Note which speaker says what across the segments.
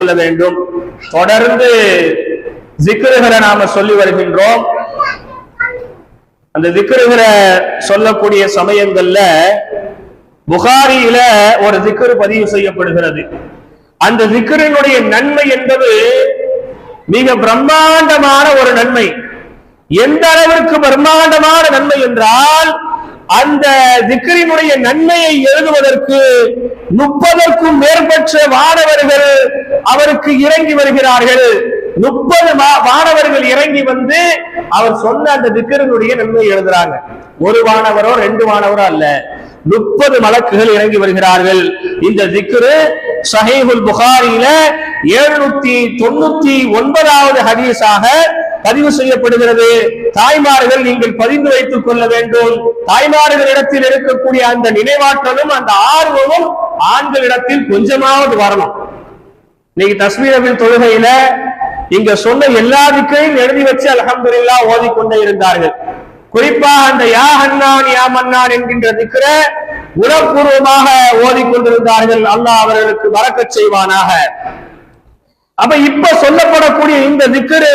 Speaker 1: கொள்ள வேண்டும். தொடர்ந்து ஜிக்ருகளை நாம சொல்லி வருகின்றோம். அந்த திக்ருகளை சொல்லக்கூடிய சமயங்கள்ல புகாரியில ஒரு திக்ரு பதிவு செய்யப்படுகிறது. அந்த திக்ரினுடைய நன்மை என்பது மிக பிரம்மாண்டமான ஒரு நன்மை. எந்த அளவிற்கு பிரம்மாண்டமான நன்மை என்றால் அந்த திக்ரினுடைய நன்மையை எழுதுவதற்கு முப்பதற்கும் மேற்பட்ட மாணவர்கள் அவருக்கு இறங்கி வருகிறார்கள். முப்பது மாணவர்கள் இறங்கி வந்து அவர் சொன்ன அந்த திக்கரனுடைய நன்மை எழுதுறாங்க. ஒரு மாணவரோ ரெண்டு மாணவரோ அல்ல. முப்பது மலக்குகள் இறங்கி வருகிறார்கள். இந்த திக்ரு சஹீஹுல் புகாரியில எழுநூத்தி தொண்ணூத்தி ஒன்பதாவது ஹதீஸாக பதிவு செய்யப்படுகிறது. தாய்மார்கள் நீங்கள் பதிந்து வைத்துக் கொள்ள வேண்டும். தாய்மார்களிடத்தில் இருக்கக்கூடிய அந்த நினைவாற்றலும் அந்த ஆர்வமும் ஆண்களிடத்தில் கொஞ்சமாவது வரணும். இன்னைக்கு தஸ்மீரவின் தொழுகையில இங்க சொன்ன எல்லா திக்கையும் எழுதி வச்சு அலமதுல்லா ஓதிக்கொண்டே இருந்தார்கள். குறிப்பா அந்த யா ஹன்னான் யா மன்னான் என்கின்ற திக்கிற உணப்பூர்வமாக ஓதிக்கொண்டிருந்தார்கள். அல்லாஹ் அவர்களுக்கு வரக்க செய்வானாக. அப்ப இப்ப சொல்லப்படக்கூடிய இந்த திக்கரு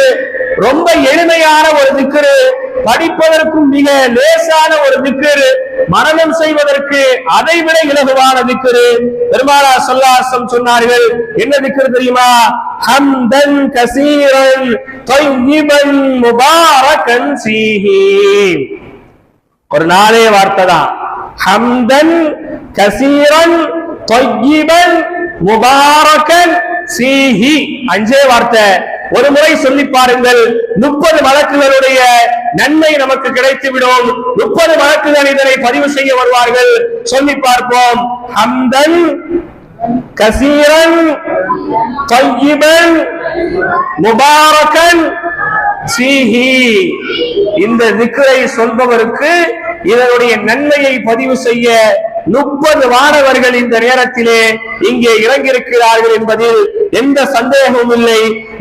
Speaker 1: ரொம்ப எளிமையான ஒரு திக்கரு. படிப்பதற்கும் மிக லேசான ஒரு திக்கரு. மரணம் செய்வதற்கு அதை விட இலகுவான திக்கரு. பெருமாளா சொல்லாசம் சொன்னார்கள் என்ன திக்கரு தெரியுமா? ஹம்தன் கசீரன் தொய்யிபன் முபாரகன் சீஹி. ஒரு நாளே வார்த்தை தான். ஹம்தன் கசீரன் தொய்யிபன் முபாரகன் சீஹி. அஞ்சே வார்த்தை. ஒரு முறை சொல்லி பாருங்கள் முப்பது வழக்குகளுடைய நன்மை நமக்கு கிடைத்து விடும் முப்பது வழக்குகள் இதனை பதிவு செய்ய வருவார்கள். சொல்லி பார்ப்போம். ஹம்தன் கசீரன் தையிபன் முபாரகன் சீஹி. இந்த திக்கரை சொல்பவருக்கு இதனுடைய நன்மையை பதிவு செய்ய முப்பது மாணவர்கள் இந்த நேரத்திலே இங்கே இறங்கியிருக்கிறார்கள் என்பதில் எந்த சந்தேகமும் இல்லை.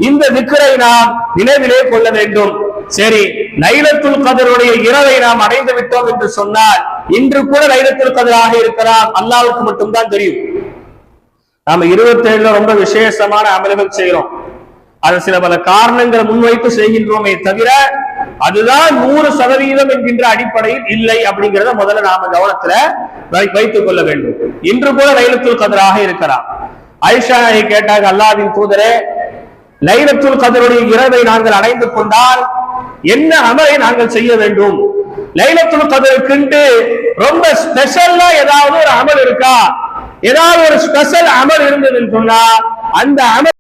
Speaker 1: இந்த திக்கரை நாம் நினைவிலே கொள்ள வேண்டும். சரி லைலத்துல் கதருடைய இரவை நாம் அடைந்து விட்டோம் என்று சொன்னால் இன்று கூட லைலத்துல் கதராக இருக்கலாம். அல்லாவுக்கு மட்டும்தான் தெரியும். நாம இருபத்தி ஏழுல ரொம்ப விசேஷமான அமல்கள் செய்யறோம் அது சில பல காரணங்களை முன்வைத்து செய்கின்றோமே தவிர அதுதான் நூறு சதவீதம் என்கின்ற அடிப்படையில் இல்லை அப்படிங்கிறத முதல்ல நாம கவனத்துல வைத்துக் கொள்ள வேண்டும். இன்று கூட லைலத்துல் கதராக இருக்கிறார் ஐஷா கேட்டாங்க அல்லாவின் தூதரே லைலத்துல் கதருடைய இரவை நாங்கள் அடைந்து கொண்டால் என்ன அமலை நாங்கள் செய்ய வேண்டும்? லைலத்துல் கதருக்குண்டு ரொம்ப ஸ்பெஷல்லா ஏதாவது ஒரு அமல் இருக்கா? ஏதாவது ஒரு ஸ்பெஷல் அமல் இருந்ததுன்னு சொன்னா அந்த அமல்